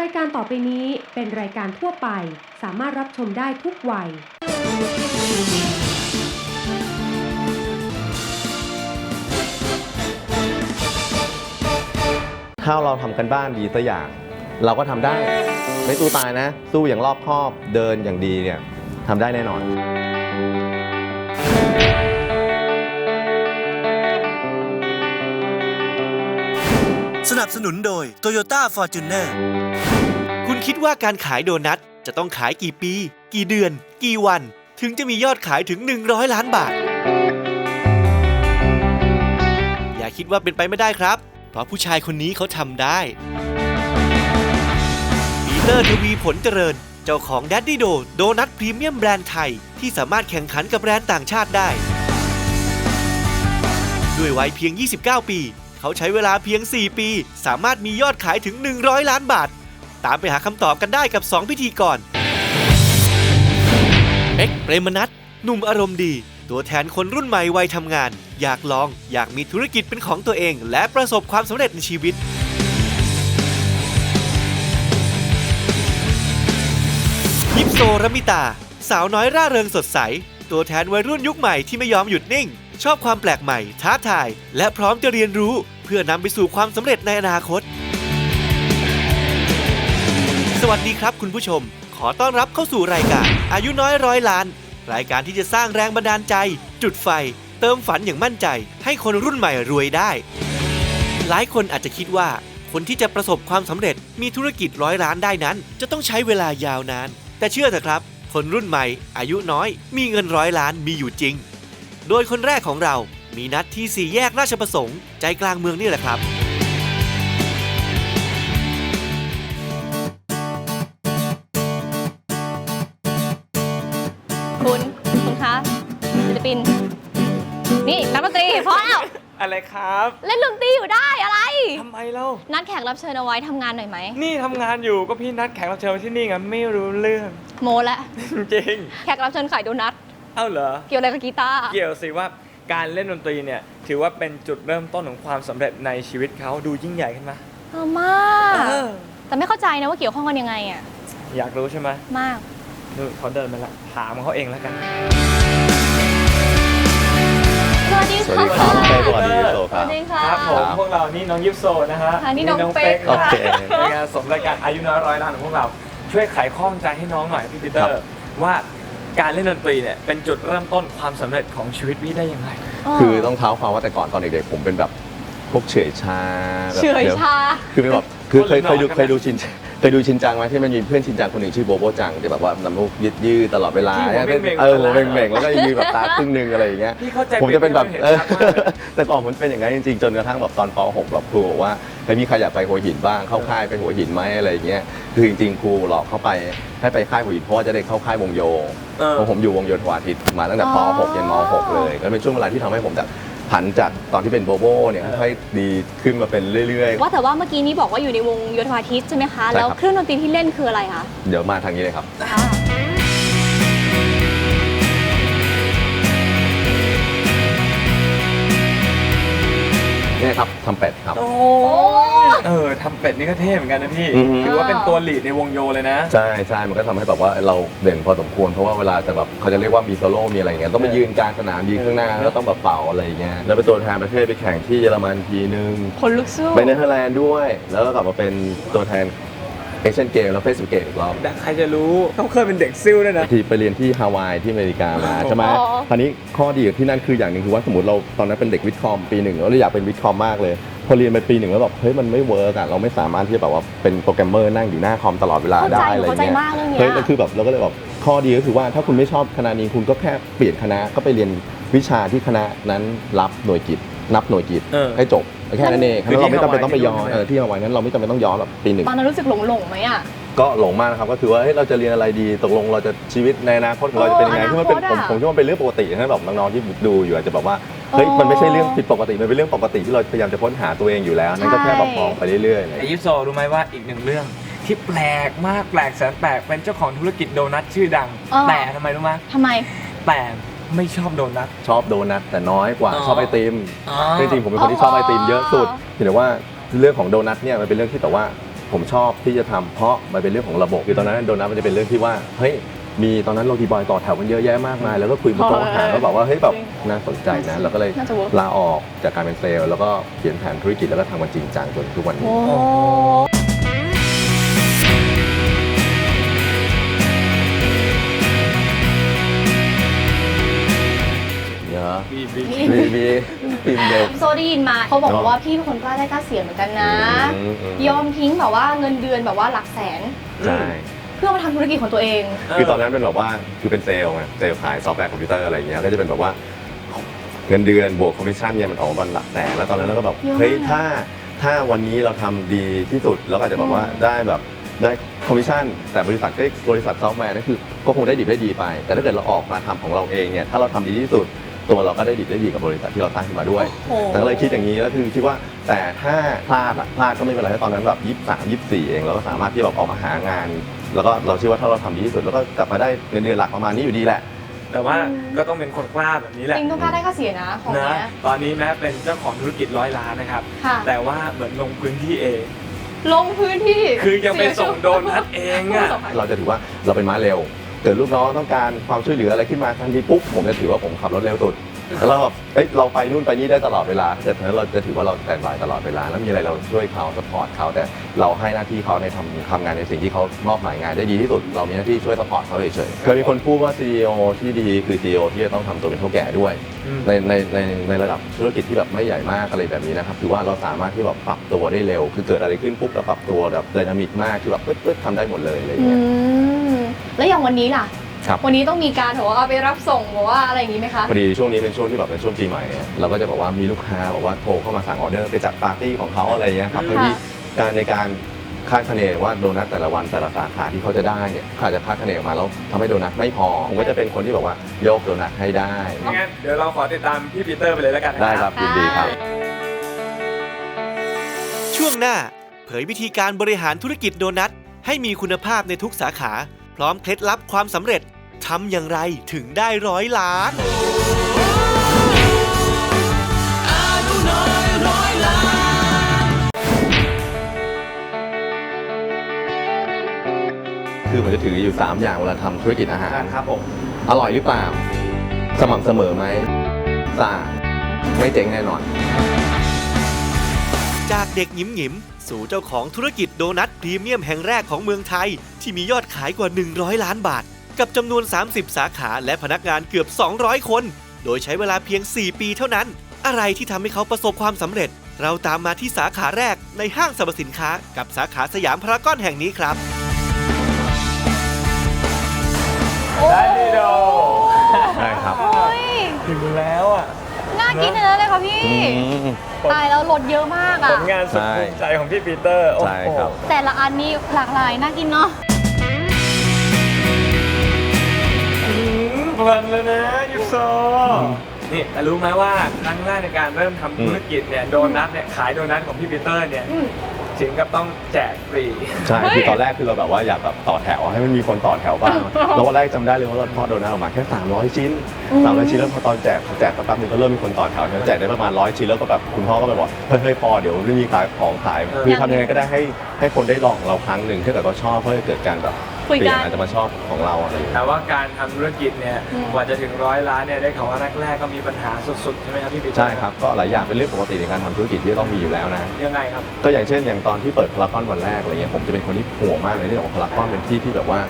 รายการต่อไปนี้เป็นรายการทั่วไป สามารถรับชมได้ทุกวัย ถ้าเราทำกันบ้านดีตัวอย่าง เราก็ทำได้ ไม่สู้ตายนะ สู้อย่างรอบคอบ เดินอย่างดีเนี่ยทำได้แน่นอน สนับสนุนโดย Toyota Fortuner คุณคิดว่าการขายโดนัทจะต้องขายกี่ปี กี่เดือน กี่วัน ถึงจะมียอดขายถึง 100 ล้านบาท อย่าคิดว่าเป็นไปไม่ได้ครับ เพราะผู้ชายคนนี้เขาทำได้ปีเตอร์ทวีผลเจริญ เจ้าของ d ดดดี้โดโดนัทพรีเมียมแบรนด์ไทย ที่สามารถแข่งขันกับแบรนด์ต่างชาติได้ ด้วยวัยเพียง 29 ปี เขาใช้เวลาเพียง 4 ปี สามารถมียอดขายถึง 100 ล้านบาท ตามไปหาคำตอบกันได้กับ 2 พิธีกรเอ็กเปรมนัทหนุ่มอารมณ์ดี ตัวแทนคนรุ่นใหม่วัยทำงาน อยากลอง อยากมีธุรกิจเป็นของตัวเอง และประสบความสำเร็จในชีวิตยิปโซรมิตา สาวน้อยร่าเริงสดใส ตัวแทนวัยรุ่นยุคใหม่ที่ไม่ยอมหยุดนิ่ง ชอบความแปลกใหม่ ท้าทาย และพร้อมจะเรียนรู้ เพื่อนำไปสู่ความสำเร็จในอนาคต สวัสดีครับคุณผู้ชม ขอต้อนรับเข้าสู่รายการ อายุน้อยร้อยล้าน รายการที่จะสร้างแรงบันดาลใจ จุดไฟ เติมฝันอย่างมั่นใจ ให้คนรุ่นใหม่รวยได้ หลายคนอาจจะคิดว่า คนที่จะประสบความสำเร็จมีธุรกิจร้อยล้านได้นั้น จะต้องใช้เวลายาวนาน แต่เชื่อเถอะครับ คนรุ่นใหม่ อายุน้อย มีเงินร้อยล้านมีอยู่จริง โดยคนแรกของเรามีนัดที่สี่แยกราชประสงค์ ใจกลางเมืองนี่แหละครับ คุณคุณคะศิลปิน นี่นักดนตรีพอแล้วอะไรครับเล่นดนตรีอยู่ได้อะไร ทำไมเล่า นัดแขกรับเชิญเอาไว้ทำงานหน่อยไหม นี่ทำงานอยู่ก็พี่นัดแขกรับเชิญมาที่นี่ไงไม่รู้เรื่อง โมและ จริง แขกรับเชิญขายโดนัท เอ้าเหรอ เกี่ยวอะไรกับกีตาร์ เกี่ยวสิว่าการเล่นดนตรีเนี่ย ถือว่าเป็นจุดเริ่มต้นของความสำเร็จในชีวิตเขาดูยิ่งใหญ่ขึ้นไหมเออมาก เออแต่ไม่เข้าใจนะว่าเกี่ยวข้องกันยังไงอะ อยากรู้ใช่ไหมมาก นู่นเขาเดินมาแล้วถามเขาเองแล้วกัน สวัสดีสวัสค่ะดีครับสวัสดีโซสครับ วัสดีค่ะ ครับผมครับพวกเรานี่น้องยิปโซนะฮะค่ะนี่น้องเป๊กโอเคเป็นไงานสมรายการอายุน้อยร้อยล้านของพวกเรา ช่วยไขข้องใจให้น้องหน่อยพี่ปีเตอครัร์บ ว่า การเล่นดนตรีเนี่ยเป็นจุดเริ่มต้นความสำเร็จของชีวิตพี่ได้ยังไง คือต้องเท้าความว่าแต่ก่อนตอนเด็กๆผมเป็นแบบพวกเฉอยชาแบบเฉยดี๋วชา คือเป็นแบบคือเคยคนละเคยดูหนอนกันไหมเคยดูชิน เคยดูชินจังไหมที่มันมีเพื่อนชินจังคนหนึ่งชื่อโบโบจังที่แบบว่าน้ำมูกยืดยืดตลอดเวลาที่หัวเบ่งๆเออหัวตลอดเบ่งๆแล้วก็มีแบบตาครึ่งหนึงอะไรอย่างเงี้ยพี่เข้าใจผมจะเป็นแบบเห็นเออชัดมากเลยแต่ก่อนผมเป็นอย่างนั้นจริงๆจนกระทั่งแบบตอนป .6 แบบครูบอกว่าเฮ้ยมีใครอยากไปหัวหินบ้างเข้าค่ายไปหัวหินไหมอะไรอย่างเงี้ยคือจริงๆครูหลอกเข้าไปให้ไปค่ายหัวหินเพราะว่าจะได้เข้าค่ายวงโย เออ เพราะผมอยู่วงโยธวาทิตมาตั้งแต่ป .6 ยันม .6 เลยก็เป็นช่วงเวลาที่ทำให้ผมจาก ผันจากตอนที่เป็นโบโบเนี่ยค่อยๆดีขึ้นมาเป็นเรื่อยว่าแต่ว่าเมื่อกี้นี้บอกว่าอยู่ในวงโยธวาทิตใช่ไหมคะใช่ครับแล้วเครื่องดนตรีที่เล่นคืออะไรคะ ๆ เดี๋ยวมาทางนี้เลยครับ เนี่ยครับทำเป็ดครับ โอ้เออทำเป็ดนี่ก็เท่เหมือนกันนะพี่อือฮึ ถือว่าเป็นตัวหลีดในวงโยเลยนะ ใช่ใช่มันก็ทำให้แบบว่าเราเด่นพอสมควร เพราะว่าเวลาจะแบบเขาจะเรียกว่ามีโซโล่มีอะไรอย่างเงี้ยต้องไปยืนกลางสนามยืนข้างหน้าแล้วต้องแบบเป่าอะไรอย่างเงี้ยแล้วเป็นตัวแทนประเทศไปแข่งที่เยอรมันทีนึง คนลุกสู้ ไปเนเธอร์แลนด์ด้วย แล้วก็กลับมาเป็นตัวแทน เอเชียนเกมแล้วเฟสเกมอีกรอบแต่ใครจะรู้เขาเคยเป็นเด็กซิ่วด้วยนะ ที่ไปเรียนที่ฮาวายที่อเมริกามาใช่ไหมอ๋อ คราวนี้ข้อดีของที่นั่นคืออย่างหนึ่งคือว่าสมมติเราตอนนั้นเป็นเด็กวิทย์คอมปีหนึ่งแล้วเราอยากเป็นวิทย์คอมมากเลย พอเรียนไปปีหนึ่งแล้วแบบเฮ้ยมันไม่เวิร์กอะเราไม่สามารถที่จะแบบว่าเป็นโปรแกรมเมอร์นั่งอยู่หน้าคอมตลอดเวลาเข้าใจได้อะไรเข้าใจเงี้ยมากเรื่องเนี้เฮ้ยยก็คือแบบเราก็เลยแบบข้อดีก็คือว่าถ้าคุณไม่ชอบคณะนี้คุณก็แค่เปลี่ยนคณะก็ไปเรียนวิชาที่คณะนั้นรับหน่วยกิจนับหน่วยกิจเออ ให้จบ แค่นั้นเองคือแล้วเราไม่ที่จำเป็นต้องไปย้อนฮาวายเออที่ฮาวายนั้นเราไม่จำเป็นต้องย้อนแบบปีหนึ่ง ตอนนั้นรู้สึกหลงหลงๆไหมอะ ก็หลงมากนะครับก็คือว่าเฮ้ยเราจะเรียนอะไรดีตกลงเราจะชีวิตในอนาคตของเราจะเป็นยังไงเออที่มันเป็นอนาผคมตอะผมคิดว่ามันเป็นเรื่องปกตินะแบบน้องๆที่ดูอยู่อาจจะแบบว่าเฮ้ยเออมันไม่ใช่เรื่องผิดปกติมันเป็นเรื่องปกติที่เราพยายามจะค้นหาตัวเองอยู่แล้วนั่นก็แค่ใช่แบบมองไปเรื่อยๆอะไรอย่างไอเงี้ยยิปโซรู้ไหมว่าอีกหนึ่งเรื่องที่แปลกมากแปลกแสนแปลกเป็นเจ้าของธุรกิจโดนัทชื่อดังอ๋อแต่ทำไมรู้ไหมทำไม แต่ ไม่ชอบโดนัท ชอบโดนัทแต่น้อยกว่าอ๋อชอบไอติมจริงๆผมเป็นคนที่ชอบไอติมเยอะสุดเพียงแต่ว่าเรื่องของโดนัทเนี่ยมันเป็นเรื่องที่แต่ว่าผมชอบที่จะทำเพราะมันเป็นเรื่องของระบบคือตอนนั้นโดนัทมันจะเป็นเรื่องที่ว่าเฮ้ยมีตอนนั้นโรตีบอยต่อแถวกันเยอะแยะมากมายแล้วก็คุยบนโต๊ะอาหารแล้วบอกว่าเฮ้ยแบบน่าสนใจนะเราก็เลยน่าจะ work ลาออกจากการเป็นเซลล์แล้วก็เขียนแผนธุรกิจแล้วก็ทำมันจริงจังจนทุกวันนี้ โอ้ เยอะบีบีนี่มีมีฟิล์มเด็ก โซได้ยินมาเขาบอกว่าพี่เป็นคนกล้าได้กล้าเสียเหมือนกันนะ อืมอืม ยอมทิ้งแบบว่าเงินเดือนแบบว่าหลักแสน ใช่ เพื่อมาทำธุรกิจของตัวเอง คือตอนนั้นเป็นแบบว่าคือเป็นเซลล์ไงเซลล์ขายซอฟต์แวร์คอมพิวเตอร์อะไรเงี้ยก็จะเป็นแบบว่าเงินเดือนบวกคอมมิชชั่นเนี่ยมันออกมาวันหลักแสนแล้วตอนนั้นเราก็แบบเยอะมาก เฮ้ยถ้าถ้าวันนี้เราทำดีที่สุดเราก็อาจจะแบบว่าได้แบบได้คอมมิชชั่น แต่บริษัทก็บริษัทซอฟต์แวร์นั่นคือก็คงได้ดีได้ดีไป แต่ถ้าเกิดเราออกมาทำของเราเองเนี่ยถ้าเราทำดีที่สุด ตัวเราก็ได้ดีได้ดีกับบริษัทที่เราตั้งขึ้นมาด้วย โอ้โห แต่ก็เลยคิดอย่างนี้แล้วคือคิดว่าแต่ถ้าพลาดอะพลาดก็ไม่เป็นไรถ้าตอนนั้นแบบยี่สิบสามยี่สิบสี่เองเราก็สามารถที่แบบออกมาหางาน แล้วก็เราเชื่อว่าถ้าเราทำดีที่สุดแล้วก็กลับมาได้เงินเดือนหลักประมาณนี้อยู่ดีแหละ แต่ว่าก็ต้องเป็นคนกล้าแบบนี้แหละจริงต้องกล้าได้กล้าเสียนะของนะเนี้ยตอนนี้แม้เป็นเจ้าของธุรกิจร้อยล้านนะครับ ค่ะ แต่ว่าเหมือนลงพื้นที่เอง ลงพื้นที่คือยังไปส่งโดนัทเองอะ เราจะถือว่าเราเป็นม้าเร็ว เกิดลูกน้องต้องการความช่วยเหลืออะไรขึ้นมาทันทีปุ๊บผมจะถือว่าผมขับรถเร็วสุดแล้วเราแบบเอ้ยเราไปนู่นไปนี่ได้ตลอดเวลาถ้าเกิดฉะนั้นเราจะถือว่าเราแต่งบายตลอดเวลา แล้วมีอะไรเราช่วยเขาสปอร์ตเขาแต่เราให้หน้าที่เขาในทำทำงานในสิ่งที่เขามอบหมายงานได้ดีที่สุด เรามีหน้าที่ช่วยสปอร์ตเขาเฉยๆเคยมีคนพูดว่า CEO ที่ดีคือ CEO ที่จะต้องทำตัวเป็นเท่าแก่ด้วยอืมในในในในระดับธุรกิจที่แบบไม่ใหญ่มากอะไรแบบนี้นะครับคือว่าเราสามารถที่แบบปรับตัวได้เร็ว คือเกิดอะไรขึ้นปุ๊บเราปรับตัวแบบไดนามิกมากคือแบบปึ๊ดๆทำได้หมดเลยอะไรอย่างอืเงี้ย มแล้วอย่างวันนี้ล่ะ ครับ วันนี้ต้องมีการแบบว่าเอาไปรับส่งหรือว่าอะไรอย่างนี้ไหมคะ พอดีช่วงนี้เป็นช่วงที่แบบเป็นช่วงปีใหม่อะเราก็จะบอกว่ามีลูกค้าบอกว่าโทรเข้ามาสั่งออเดอร์ไปจัดปาร์ตี้ของเขาอะไรเงี้ยครับอืมเพื่อที่การในการคาดคะเนว่าโดนัทแต่ละวันแต่ละสาขาที่เขาจะได้เนี่ยเขาอาจจะคาดคะเนออกมาแล้วทำให้โดนัทไม่พอผมก็จะเป็นคนที่บอกว่าโยกโดนัทให้ได้งั้นเดี๋ยวเราขอติดตามพี่ปีเตอร์ไปเลยแล้วกันนะ ได้ครับยินดีครับ ช่วงหน้า เผยวิธีการบริหารธุรกิจโดนัทให้มีคุณภาพในทุกสาขาพ ร้อมเคล็ดลับความสำเร็จทำอย่างไรถึงได้ร้อยล้าน คือผมจะถืออยู่ 3 อย่างเวลาทำธุรกิจอาหาร ครับผม อร่อยหรือเปล่า สม่ำเสมอไหมสะอาดไม่เจ๊งแน่นอน จากเด็กหยิมหยิมๆสู่เจ้าของธุรกิจโดนัทพรีเมียมแห่งแรกของเมืองไทย ที่มียอดขายกว่า 100 ล้านบาท กับจำนวน 30 สาขาและพนักงานเกือบ 200 คน โดยใช้เวลาเพียง 4 ปีเท่านั้น อะไรที่ทำให้เขาประสบความสำเร็จ เราตามมาที่สาขาแรกในห้างสรรพสินค้า กับสาขาสยามพารากอนแห่งนี้ครับได้พี่โดได้ครับโอ้ยถึงแล้วอะ น่ากินเลยเลยค่ะพี่ตายแล้วรสเยอะมากผอะ ลงานสุดภูมิใจของพี่ปีเตอร์ โอ้ใช่โหครับ แต่ละอันนี้หลากหลายน่ากินเนาะ อืมเพลินเลยนะยูโซนี่แต่รู้ไหมว่าครั้งแรกในการเริ่มทำธุรกิจเนี่ยโดนัทเนี่ยขายโดนัทของพี่ปีเตอร์เนี่ยอืม ถึงกับต้องแจกฟรีใช่ คือตอนแรกคือเราแบบว่าอยากแบบต่อแถวให้มันมีคนต่อแถวบ้างแล้ววันแรกจำได้เลยว่าเราทอดโดนัทออกมาแค่ 300 ชิ้น 300 ชิ้นแล้วพอตอนแจกแจกสักแป๊บนึงก็เริ่มมีคนต่อแถวแจกได้ประมาณ 100 ชิ้นแล้วก็แบบคุณพ่อก็ไปบอกเฮ้ยเฮ้ยพอเดี๋ยวไม่มีขายของขายเออคือทำยังไงก็ได้ให้ให้คนได้ลองของเราครั้งหนึ่งถ้าเกิดเขาชอบเพื่อให้เกิดการแบบ คุยเปลี่กัยนนอาจจะมาชอบของเราอะไรอย่างเงี้ยแต่ว่าการทำธุรกิจเนี่ยอืม กว่าจะถึงร้อยล้านเนี่ยได้ข่าวว่าแรกๆก็มีปัญหาสุดๆใช่ไหมครับพี่ปีเตอร์ใช่ครับก็หลายอย่างเป็นเรื่องปกติในการทำธุรกิจที่ต้องมีอยู่แล้วนะ ยังไงครับ ก็อย่างเช่นอย่างตอนที่เปิดพารากอนวันแรกอะไรเงี้ยผมจะเป็นคนที่ห่วงมากเลยในเรื่องของพารากอนเป็นที่ที่แบบว่า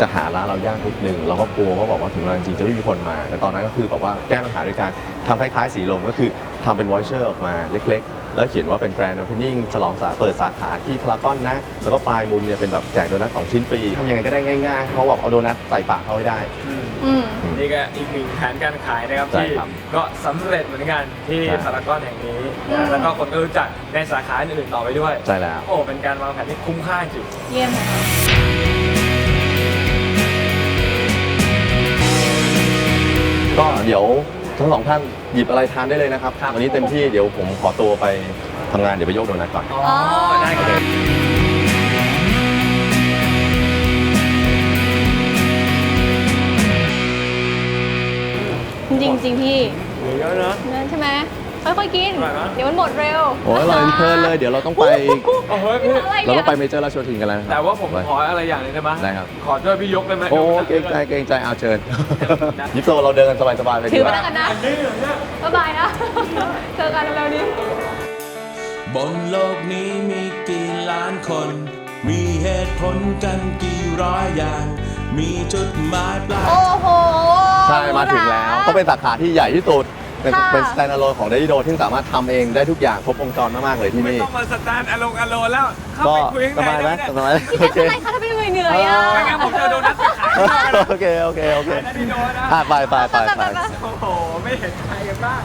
จะหาร้านเรายากนิดนึงเราก็กลัวว่าบอกว่าถึงเวลาจริงๆจะไม่มีคนมาแต่ตอนนั้นก็คือแบบว่าแก้ปัญหาด้วยการทำคล้ายๆสีลมก็คือทำเป็นวอชเชอร์ออกมาเล็กๆ แล้วเขียนว่าเป็นแกรนด์โอเพนนิ่งฉลองสาเปิดสาขาที่พารากอนนะแล้วก็ปลายมุมเนี่ยเป็นแบบแจกโดนัทสองชิ้นฟรีทำยังไงก็ได้ง่ายๆเขาบอกเอาโดนัทใส่ปากเขาให้ได้ อืม นี่ก็อีกหนึ่งแผนการขายนะครับ ใช่ที่ครับก็สำเร็จเหมือนกันที่ใช่ พารากอนแห่งนี้อืม นะแล้วก็คนก็รู้จักในสาขาอื่นๆต่อไปด้วย ใช่แล้ว โอ้ เป็นการวางแผนที่คุ้มค่าจริง เยี่ยมเลยค่ะก็เดี๋ยว ทั้งสองท่านหยิบอะไรทานได้เลยนะครับ วันนี้เต็มที่เดี๋ยวผมขอตัวไปทำงานเดี๋ยวไปโยกโดนัทก่อน อ๋อได้ครับ จริงๆจริงๆพี่เหลือเยอะเนอะนั่นใช่ไหมข ค่อยๆกิน อร่อยไหม เดี๋ยวมันหมดเร็วโอ้ยอร่อยเพลินเลย เดี๋ยวเราต้องไป โอ้โหพี่อะไรเราเนี่ต้อยงไปเมเจอร์ราชโยธินกันแล้วนะครับ แต่ว่าผมไปขออะไรอย่างหนึงได้ไหมได้ครับ ขอช่วยพี่ยกได้ไหมโอ้เกรงใจเกรงใจเอาเชิญยิปโซเราเดินกันสบายๆไปถืดีอกไปว่า แล้วกันนะอันนี้เหรอเนี่ย บ๊ายบายนะ เจอกันเร็วๆนี้ บนโลกนี้มีกี่ล้านคน มีเหตุผลกันกี่ร้อยอย่าง มีจุดหมายปลาย โอ้โหใช่มาถึงแล้วก็เป็นสาขาที่ใหญ่ที่สุด เป็นค่ะ เป็นสแตนด์อะโลของเดลิโดที่สามารถทำเองได้ทุกอย่างครบวงจรมากๆเลยที่ไม่นี่ต้องมาสแตนด์อะลงอะโลแล้ว เข้าก็ไปคุยข้างสในบายไหมได้สไหมบายพี่โอเป็นเคอะไรคะถ้าเป็นเหนื่อยๆอะ ไม่งั้นผมจะเอาโดนัทไปขายข้างนอกนะโอเค โอเค โอเคขายได้ดีโดนะ อะไปไปไปไป โอ้โห ไม่เห็นใครกันบ้าง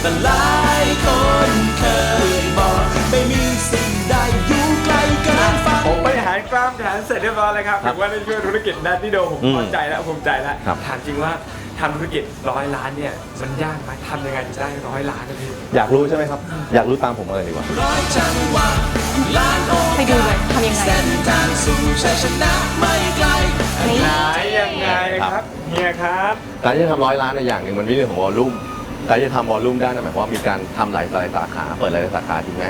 แต่หลายคนเคยบอกไม่มีสิ่งใดอยู่ไกลเกินฝัน ผมบริหารกล้ามแขนเสร็จเรียบร้อยแล้วครับครับถือว่าได้ช่วยธุรกิจนัดที่โดผมอืมพอใจแล้วภูมิใจแล้ว ครับถามจริงว่า ทำธุรกิจร้อยล้านเนี่ยมันยากไหมทำยังไงถึงได้ร้อยล้านนะพี่อยากรู้ใช่ไหมครับ อยากรู้ตามผมมาเลยดีกว่า ร้อยจังหวะล้านโอไปดูเลยทำยังไง เส้นทางสู่ชัยชนะไม่ไกล นี่ขายยังไงครับเฮียครับการที่จะทำร้อยล้านในอย่างหนึ่งมันมีเรื่องของวอลลุ่มการที่จะทำวอลลุ่มได้นั่นหมายความว่ามีการทำหลายหลายสาขา เปิดหลายสาขาจริงไหม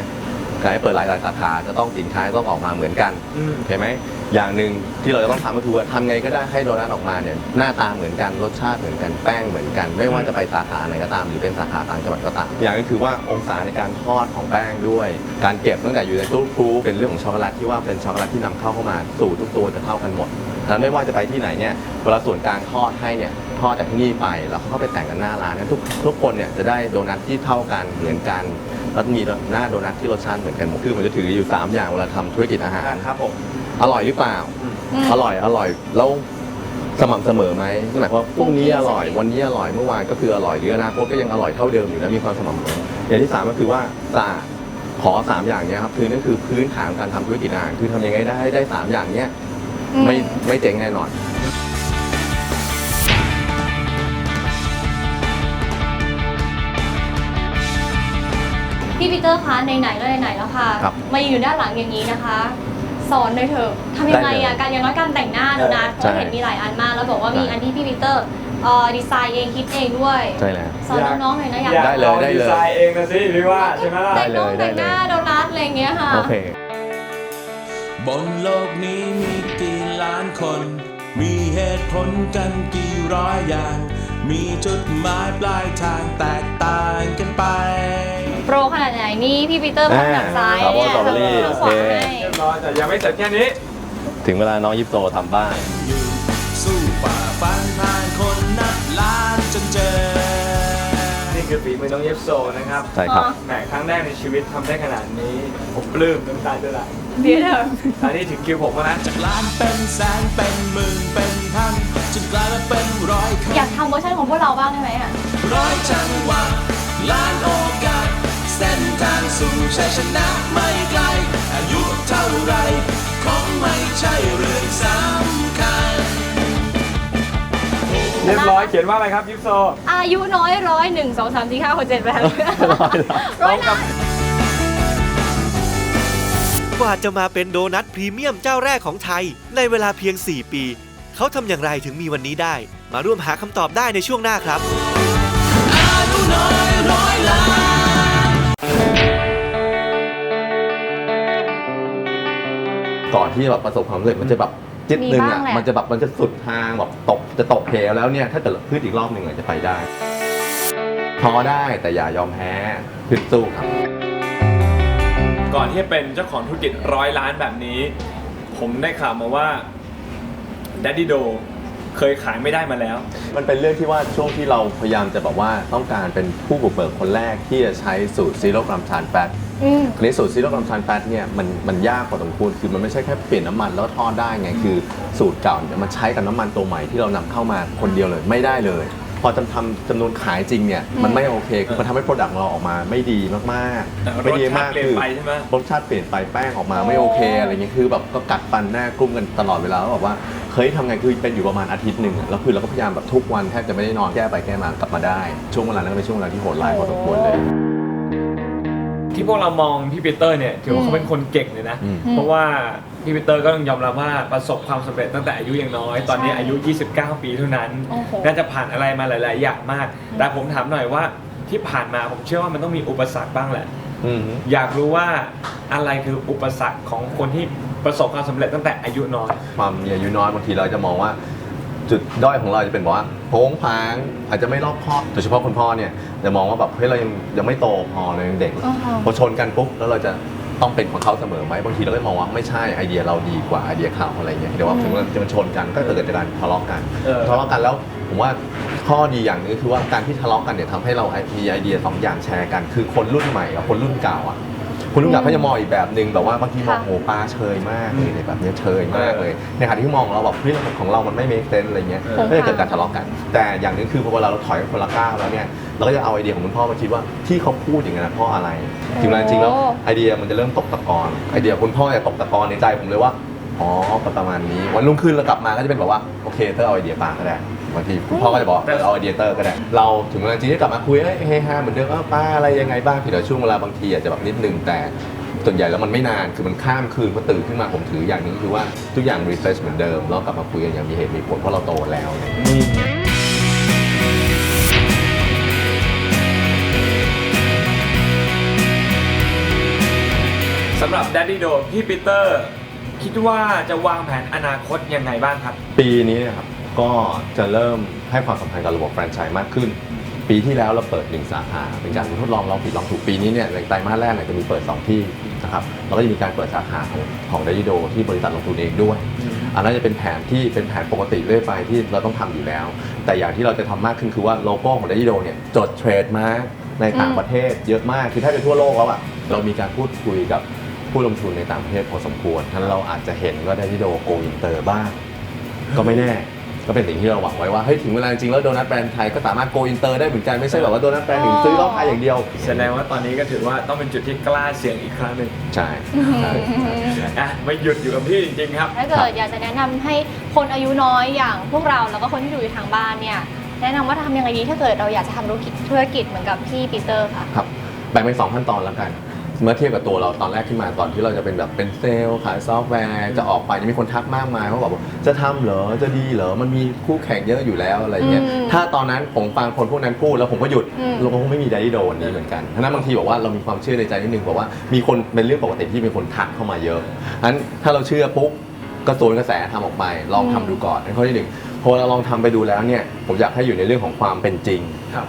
การให้เปิดหลายหลายสาขาจะต้องสินค้าต้องออกมาเหมือนกัน อืม เห็นไหม อย่างหนึ่งที่เราจะต้องทำก็คือว่าทำไงก็ได้ให้โดนัทออกมาเนี่ยหน้าตาเหมือนกันรสชาติเหมือนกันแป้งเหมือนกัน ไม่ว่าจะไปสาขาไหนก็ตามหรือเป็นสาขาต่างจังหวัดก็ตาม อย่างก็คือว่าองศาในการทอดของแป้งด้วย การเก็บตั้งแต่อยู่ในตู้ครูเป็นเรื่องของช็อกโกแลตที่ว่าเป็นช็อกโกแลตที่นำเข้าเข้ามาสูตรทุกตัวจะเท่ากันหมดฉะนั้นไม่ว่าจะไปที่ไหนเนี่ยเวลาส่วนกลางทอดให้เนี่ยทอดจากที่นี่ไปแล้วเขาก็ไปแต่งกันหน้าร้านนั้นทุกทุกคนเนี่ยจะได้โดนัทที่เท่ากันเหมือนกันแล้วมีหน้าโดนัทที่รสชาติเหมือนกันหมดคือมันจะถืออยู่สามอย่างเวลาทำธุรกิจอาหารครับผม อร่อยหรือเปล่า อืม อร่อยอร่อยแล้วสม่ำเสมอไหมหมายความว่าพรุ่งนี้อร่อยวันนี้อร่อยเมื่อวานก็คืออร่อยหรืออนาคตก็ยังอร่อยเท่าเดิมอยู่แล้วมีความสม่ำเสมออย่างที่สามก็คือว่าสะอาดขอสามอย่างเนี้ยครับคือนั่นคือพื้นฐานของการทำธุรกิจอาหารคือทำยังไงได้ให้ได้สามอย่างเนี้ยอืมไม่ไม่เจ๊งแน่นอน พี่ปีเตอร์คะไหนๆก็ไหนๆแล้วค่ะ ครับ มายืนอยู่ด้านหลังอย่างนี้นะคะ สอนหน่อยเถอะทำยังไงได้อะเลยการอย่างน้อยการแต่งหน้าโดนัทเพใช่ราะเห็นมีหลายอันมากแล้วบอกว่ามีใช่อันที่พี่ปีเตอร์เอ่อดีไซน์เองคิดเองด้วยใช่แล้วสอนน้องๆหน่อยนะอยากอยากได้เลยลองได้เลยดีไซน์เองนะสิพี่ว่าใช่ไหมล่ะได้แต่งน้องได้แต่งเลยหน้าโดนัทอะไรอย่างเงี้ยค่ะโอเคบนโลกนี้มีกี่ล้านคน มีเหตุผลกันกี่ร้อยอย่าง มีจุดหมายปลายทางแตกต่างกันไป โปรขนาดไหนนี่พี่ปีเตอร์พับหนังซ้ายอ่าเนี่ยครับผมสตรอเบอรี่ทำขวาโอเคให้เรียบร้อยแต่ยังไม่เสร็จแค่นี้ ถึงเวลาน้องยิปโซทำบ้างอยู่สู้ฝ่าฟันผ่านคนนับล้านจนเจอ นี่คือฝีมือน้องเยฟโซนะครับใช่ครับ แหมครั้งแรกในชีวิตทำได้ขนาดนี้ ผมปลื้มน้ำตาจะไหลเดี๋ยวเถอะอันนี้ถึงคิวผมแล้วนะ จากล้านเป็นแสนเป็นหมื่นเป็นพันจนกลายมาเป็นร้อยคอยากทำเวอร์ชันของพวกเราบ้างได้ไหมอะ ร้อยจังหวะ สู่ชัยชนะไม่ไกล อายุเท่าไรคงไม่ใช่เรื่องสำคัญ เรียบร้อยเขียนว่าอะไรครับยิปโซอายุน้อยร้อยหนึ่งสองสามสี่ห้าหกเจ็ดแปดร้อยล้านกว่าจะมาเป็นโดนัทพรีเมียมเจ้าแรกของไทย ในเวลาเพียง 4 ปี เขาทำอย่างไรถึงมีวันนี้ได้ มาร่วมหาคำตอบได้ในช่วงหน้าครับ อายุน้อยร้อยล้าน ก่อนที่แบบประสบความสำเร็จมันจะแบบจิตหนึ่งมีบ้าอะงแหละ มันจะแบบมันจะสุดทางแบบตกจะตกเหวแล้วเนี่ยถ้าเกิดขึ้นอีกรอบหนึ่งอะจะไปได้ท้อได้แต่อย่ายอมแพ้ขึ้นสู้ครับ ก่อนที่จะเป็นเจ้าของธุรกิจร้อยล้านแบบนี้ ผมได้ข่าวมาว่า Daddy Do เคยขายไม่ได้มาแล้ว มันเป็นเรื่องที่ว่าช่วงที่เราพยายามจะแบบว่าต้องการเป็นผู้บุกเบิกคนแรกที่จะใช้สูตรซีโร่กรัมทรานแฟต อืม ในสูตรซีโร่กรัมทรานแฟตเนี่ยมันมันยากพอสมควรคือมันไม่ใช่แค่เปลี่ยนน้ำมันแล้วทอดได้ไงคือสูตรเก่าเนี่ยมันใช้กับน้ำมันตัวใหม่ที่เรานำเข้ามาคนเดียวเลยไม่ได้เลย พอจำทำจำนวนขายจริงเนี่ยมันไม่โอเคคือมันทำให้โปรดักต์เราออกมาไม่ดีมากๆไม่ดีมากรสชาติเปลี่ยนคือไปใช่ไหม รสชาติเปลี่ยนไปแป้งออกมาไม่โอเคอะไรเงี้ยคือแบบก็กัดฟันหน้ากลุ้มกันตลอดเวลาแล้วบอกว่าเฮ้ยทำไงคือเป็นอยู่ประมาณอาทิตย์หนึ่งอะแล้วคือเราก็พยายามแบบทุกวันแทบจะไม่ได้นอนแก้ไปแก้มากลับมาได้ ช่วงเวลานั้นก็เป็นช่วงเวลาที่โหดร้ายพอสมควรเลย ที่พวกเรามองพี่ปีเตอร์เนี่ยถือว่าเขาเป็นคนเก่งเลยนะ อืม เพราะว่าพี่ปีเตอร์ก็ต้องยอมรับว่าประสบความสำเร็จตั้งแต่อายุยังน้อย ตอนนี้ใช่อายุ 29 ปีเท่านั้น โอ้โห น่าจะผ่านอะไรมาหลาย ๆ อย่างมาก แต่ผมถามหน่อยว่าที่ผ่านมาผมเชื่อว่ามันต้องมีอุปสรรคบ้างแหละ อืม อยากรู้ว่าอะไรคืออุปสรรคของคนที่ประสบความสำเร็จตั้งแต่อายุน้อย ความมีอายุน้อยบางทีเราจะมองว่า จุดด้อยของเราจะเป็นบอกว่าโพ้งพางอาจจะไม่รอบคอบโดยเฉพาะคุณพ่อเนี่ยจะมองว่าแบบเฮ้ยเรายังยังไม่โตพอเรายังเด็กอ๋อพอชนกันปุ๊บแล้วเราจะต้องเป็นของเขาเสมอไหมบางทีเราก็มองว่าไม่ใช่ไอเดียเราดีกว่าไอเดียเขาอะไรเงี้ยเดี๋ยวว่าถึงมันจะมันชนกันก็เกิดจากการทะเลาะกันเออ ทะเลาะกันแล้วผมว่าข้อดีอย่างหนึงก็คือว่าการที่ทะเลาะกันเนี่ยทำให้เรามีไอเดียสองอย่างแชร์กัน คือคนรุ่นใหม่กับคนรุ่นเก่าอะ คนรุ่นเก่าเขาจะมองอีกแบบหนึ่งแบบว่าบางทีมองค่ะโอ้ป้าเชยมากเลยแบบเนี้ยเชยมากเลยในขณะที่มองเราแบบเฮ้ยของเรามันไม่เมคเซนอะไรเงี้ยเออก็จะเกิดการทะเลาะกัน แต่อย่างหนึงคือพอเวลาเราถอยคนละก้าวแล้วเนี่ยเราก็จะเอาไอเดียของคุณพ่อมาคิดว่าที่เขาพูดอย่างนั้นนะเพราะอะไรถึงเวลาจริงๆแล้วโอ้ไอเดียมันจะเริ่มตกตะกอนไอเดียคุณพ่อจะตกตะกอนในใจผมเลยว่าอ๋อประมาณนี้วันรุ่งขึ้นเรากลับมาก็จะเป็นแบบว่าโอเคเตอร์เอาไอเดียปาก็ได้ บางทีคุณพ่อก็จะบอกเออเอาไอเดียเตอร์ก็ได้ เราถึงเวลาจริงๆก็กลับมาคุยเอ้ยเฮฮาเหมือนเดิมเออป้าอะไรยังไงบ้างเพียงแต่ช่วงเวลาบางทีอาจจะแบบนิดนึงแต่ส่วนใหญ่แล้วมันไม่นานคือมันข้ามคืนพอตื่นขึ้นมาผมถืออย่างหนึงคือว่าทุกอย่างรีเฟรชเหมือนเดิมแล้วกลับมาคุยกันอย่างมีเหตุมีผลเพราะเราโตแล้วเนี่ย สำหรับ Daddy Do พี่ปีเตอร์ คิดว่าจะวางแผนอนาคตยังไงบ้างครับ ปีนี้เนะครับ ก็จะเริ่มให้ความสำคัญกับระบบแฟรนไชส์มากขึ้น ปีที่แล้วเราเปิดหนึ่งสาขาเป็นการทดลองลองผิดลองถูกปีนี้เนี่ยในไตรมาสแรกเนี่ยจะมีเปิด 2 ที่นะครับแล้วก็จะมีการเปิดสาขาของของด a ิโดที่บริษัทลงทุนเองด้วย อันนั้นจะเป็นแผนที่เป็นแผนปกติเรื่อยไปที่เราต้องทำอยู่แล้ว แต่อย่างที่เราจะทำมากขึ้นคือว่าโลโก้ของด a ิโดเนี่ยจดเทรดมาในต่างประเทศเยอะมากคือถ้าไปทั่วโลกแล้วอะเรามีการพูดคุยกับผู้ลงทุนในต่างประเทศพอสมควรท่านเราอาจจะเห็นว่าด a ิโดโกอินเตอร์บ้างก็ไม่แน่ ก็เป็นสิ่งที่เราหวังไว้ว่าเฮ้ยถึงเวลาจริงๆแล้วโดนัทแบรนด์ไทยก็สามารถโกอินเตอร์ได้เหมือนกันไม่ใช่แบบว่าโดนัทแบรนด์ถึงซื้อรอบไทยอย่างเดียวแสดงว่าตอนนี้ก็ถือว่าต้องเป็นจุดที่กล้าเสี่ยงอีกครั้งหนึ่งใช่ใช่ใช่อะไม่หยุดอยู่กับที่จริงๆครับ ถ้าเกิดอยากจะแนะนำให้คนอายุน้อยอย่างพวกเราแล้วก็คนที่อยู่ทางบ้านเนี่ยแนะนำว่าทำยังไงดีถ้าเกิดเราอยากจะทำธุรกิจธุรกิจเหมือนกับพี่ปีเตอร์ค่ะครับแบ่งเป็นสองขั้นตอนแล้วกัน เมื่อเทียบกับตัวเราตอนแรกที่มาตอนที่เราจะเป็นแบบเป็นเซลล์ขายซอฟต์แวร์จะออกไปนี่มีคนทักมากมายเขาบอกว่าจะทำเหรอจะดีเหรอมันมีคู่แข่งเยอะอยู่แล้วอะไรเงี้ยอืมถ้าตอนนั้นผมฟังคนพวกนั้นพูดแล้วผมก็หยุดอืม เราก็คงไม่มีไดโดนนี้เหมือนกันทั้งนั้นบางทีบอกว่าเรามีความเชื่อในใจนิดนึงบอกว่ามีคนเป็นเรื่องปกติที่มีคนทักเข้ามาเยอะอันถ้าเราเชื่อปุ๊บก็โซนกระแสทำออกไปลองทำดูก่อนนั่นข้อที่หนึ่งพอเราลองทำไปดูแล้วเนี่ยผมอยากให้อยู่ในเรื่องของความเป็นจริง ครับ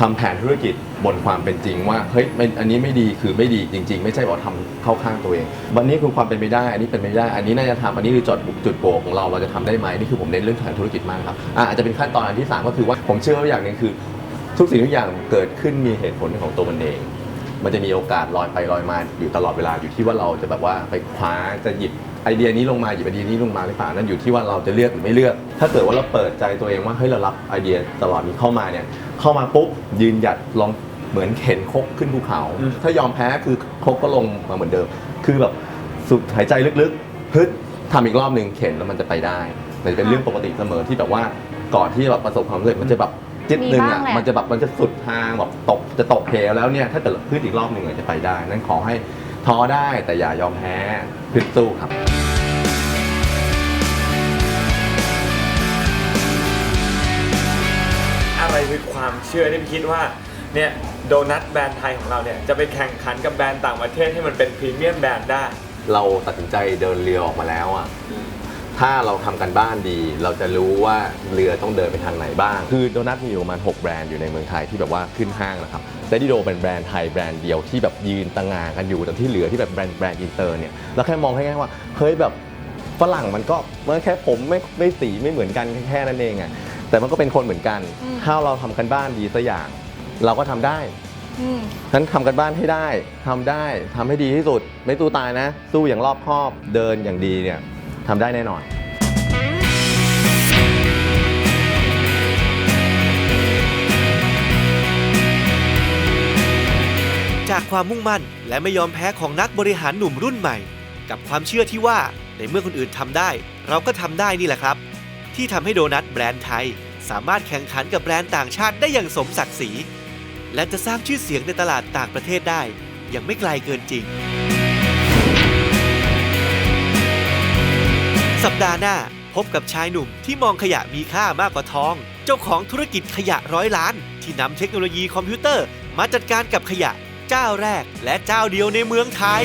ทำแผนธุรกิจบนความเป็นจริงว่าเฮ้ยไม่อันนี้ไม่ดีคือไม่ดีจริง ๆ ไม่ใช่บอกทำเข้าข้างตัวเอง วันนี้คือความเป็นไปได้ อันนี้เป็นไปไม่ได้ อันนี้น่าจะทำอันนี้คือจุดจุดโบของเราเราจะทำได้ไหมนี่คือผมเน้นเรื่องแผนธุรกิจมากครับอะอาจจะเป็นขั้นตอนอันที่สามก็คือว่าผมเชื่อว่าอย่างหนึ่งคือ ทุกสิ่งทุกอย่างเกิดขึ้นมีเหตุผลของตัวมันเอง มันจะมีโอกาสลอยไปลอยมาอยู่ตลอดเวลาอยู่ที่ว่าเราจะแบบว่าไปคว้าจะหยิบไอเดียนี้ลงมาหยิบไอเดียนี้ลงมาหรือเปล่านั่นอยู่ที่ว่าเราจะเลือกหรือไม่เลือก ถ้าเกิดว่าเราเปิดใจตัวเองว่าเฮ้ยเรารับไอเดียตลอดนี้เข้ามาเนี่ย เข้ามาปุ๊บยืนหยัดลองเหมือนเข็นคกขึ้นภูเขา อืม ถ้ายอมแพ้คือคกก็ลงมาเหมือนเดิม คือแบบสุดหายใจลึกๆฮึดทำอีกรอบหนึ่งเข็นแล้วมันจะไปได้มันจะเป็นเรื่องปกติเสมอที่แบบว่าก่อนที่แบบประสบความสำเร็จมันจะแบบจิตหนึ่งมีบ้าอะงแหละ มันจะแบบมันจะสุดทางแบบตกจะตกเหวแล้วเนี่ยถ้าเกิดพืชอีกรอบหนึ่งอาจจะไปได้ นั้นขอให้ท้อได้แต่อย่ายอมแพ้พึดสู้ครับ คือความเชื่อที่พี่คิดว่าเนี่ยโดนัทแบรนด์ไทยของเราเนี่ยจะไปแข่งขันกับแบรนด์ต่างประเทศให้มันเป็นพรีเมียมแบรนด์ได้ เราตัดสินใจเดินเรือออกมาแล้วอะถ้าเราทำกันบ้านดี เราจะรู้ว่าเรือต้องเดินไปทางไหนบ้าง คือโดนัทมีอยู่ประมาณ 6 แบรนด์อยู่ในเมืองไทยที่แบบว่าขึ้นห้างนะครับแต่ดิโดเป็นแบรนด์ไทยแบรนด์เดียวที่แบบยืนต่างงานกันอยู่แต่ที่เหลือที่แบบแบรนด์แบรนด์อินเตอร์เนี่ยเราแค่มองแค่ๆว่าเฮ้ยแบบฝรั่งมันก็มันแค่ผมไม่ไม่สีไม่เหมือนกันแค่นั้นเองอะ แต่มันก็เป็นคนเหมือนกัน อืม ถ้าเราทำกันบ้านดีสักอย่าง เราก็ทำได้อืมนั้นทำกันบ้านให้ได้ทำได้ทำให้ดีที่สุด ไม่ตู้ตายนะ สู้อย่างรอบคอบเดินอย่างดีเนี่ยทำได้แน่นอน จากความมุ่งมั่นและไม่ยอมแพ้ของนักบริหารหนุ่มรุ่นใหม่ กับความเชื่อที่ว่าในเมื่อคนอื่นทำได้ เราก็ทำได้นี่แหละครับ ที่ทำให้โดนัทแบรนด์ไทย สามารถแข่งขันกับแบรนด์ต่างชาติได้อย่างสมศักดิ์ศรี และจะสร้างชื่อเสียงในตลาดต่างประเทศได้ อย่างไม่ไกลเกินจริง สัปดาห์หน้าพบกับชายหนุ่มที่มองขยะมีค่ามากกว่าทอง เจ้าของธุรกิจขยะร้อยล้าน ที่นำเทคโนโลยีคอมพิวเตอร์ มาจัดการกับขยะ เจ้าแรกและเจ้าเดียวในเมืองไทย